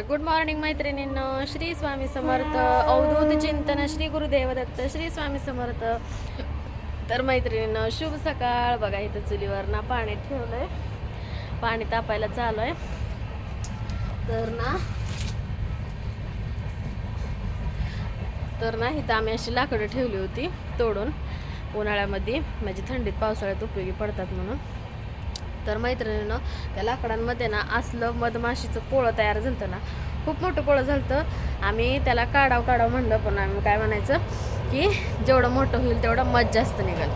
तर good morning मैत्रिणींनो. श्री स्वामी समर्थ. अवधूत चिंतन श्री गुरुदेव दत्त श्री स्वामी समर्थ. तर मैत्रिणींनो शुभ सकाळ. बघा इथं चुलीवर ना पाणी ठेवलंय. पाणी तापायला चालू आहे तर ना तर ना इथं आम्ही अशी लाकडं ठेवली होती तोडून. उन्हाळ्यामध्ये म्हणजे थंडीत पावसाळ्यात उपयोगी पडतात म्हणून. तर मैत्रिणीनं त्या लाकडांमध्ये ना असलं मधमाशीचं पोळं तयार झालं ना खूप मोठं पोळं झालं आम्ही त्याला काढाव काढाव म्हणलं पण आम्ही काय म्हणायचं की जेवढं मोठं होईल तेवढं मज जास्त निघेल.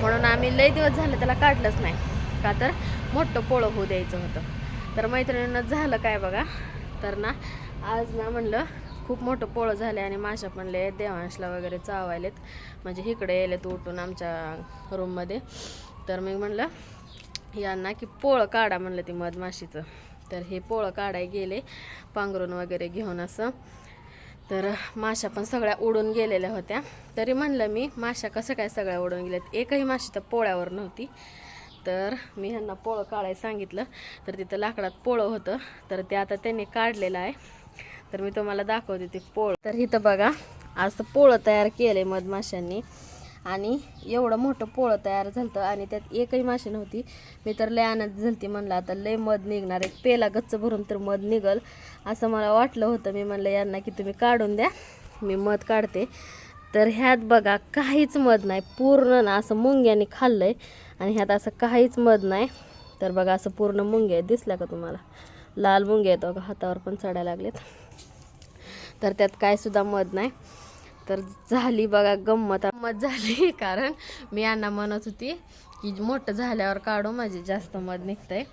म्हणून आम्ही लई दिवस झाले त्याला काढलंच नाही. का तर मोठं पोळं होऊ द्यायचं होतं. तर मैत्रिणीनं झालं काय बघा? तर ना आज ना म्हणलं खूप मोठं पोळं झालं आणि माशा पण लय देवांशला वगैरे चावायलेत. म्हणजे इकडे यायलेत उठून आमच्या रूममध्ये तर मी म्हणलं यांना की पोळं काढा म्हणलं ती मधमाशीचं. तर हे पोळं काढाय गेले पांघरून वगैरे घेऊन असं. तर माशा पण सगळ्या उडून गेलेल्या होत्या. तरी म्हणलं मी माशा कसं काय सगळ्या उडून गेल्यात? एकही माशी तर पोळ्यावर नव्हती. तर मी ह्यांना पोळं काढायला सांगितलं. तर तिथं लाकडात पोळं होतं. तर ते आता त्यांनी काढलेलं आहे. तर मी तुम्हाला दाखवते ते पोळ. तर इथं बघा असं पोळं तयार केलं आहे मधमाशांनी. आणि एवढं मोठं पोळं तयार झालं आणि त्यात एकही माशी नव्हती. मी तर लय आनंद झालती म्हणलं आता लय मध निघणार एक पेला गच्च भरून तर मध निघल. असं मला वाटलं होतं. मी म्हणलं यांना की तुम्ही काढून द्या. मी मध काढते. तर ह्यात बघा काहीच मध नाही. पूर्ण ना असं मुंग्याने खाल्लं आहे आणि ह्यात असं काहीच मध नाही. तर बघा असं पूर्ण मुंग्या आहेत. दिसल्या का तुम्हाला? लाल मुंग्या आहेत बघा हातावर पण चढायला लागलेत. तर त्यात काय सुद्धा मध नाही. तर झाली बघा गंमत. गंमत झाली कारण मी यांना म्हणत होती की मोठं झाल्यावर काढू माझी जास्त मध निघतंय.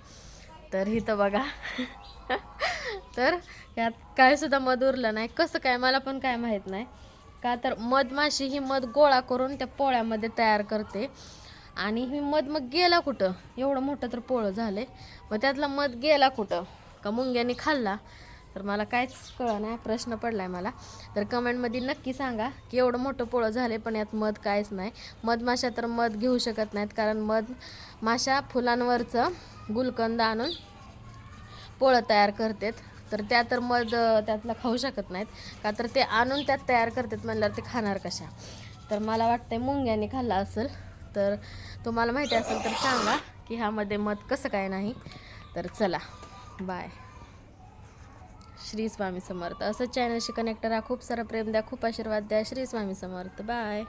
तर इथं बघा. तर यात काय सुद्धा मध उरलं नाही. कसं काय मला पण काय माहीत नाही. का तर मधमाशी ही मध गोळा करून त्या पोळ्यामध्ये तयार करते. आणि ही मध मग गेला कुठं? एवढं मोठं तर पोळं झालंय. मग त्यातला मध गेला कुठं? का मुंग्याने खाल्ला? तर मला काहीच कळलं नाही प्रश्न पडला आहे मला. तर कमेंटमध्ये नक्की सांगा की एवढं मोठं पोळं झाले पण यात मध काहीच नाही. मधमाशा तर मध घेऊ शकत नाहीत कारण मध माशा फुलांवरचं गुलकंद आणून पोळं तयार करतात. तर त्या तर मध त्यातला त्यातलं खाऊ शकत नाहीत. का तर ते आणून त्यात तयार करतात म्हणल्यावर ते खाणार कशा? तर मला वाटतंय मुंग्याने खाल्ला असेल. तर तुम्हाला माहिती असेल तर सांगा की ह्यामध्ये मध कसं काय नाही. तर चला बाय. श्री स्वामी समर्थ. असं चॅनलशी कनेक्ट राहा. खूप सारं प्रेम द्या. खूप आशीर्वाद द्या. श्री स्वामी समर्थ. बाय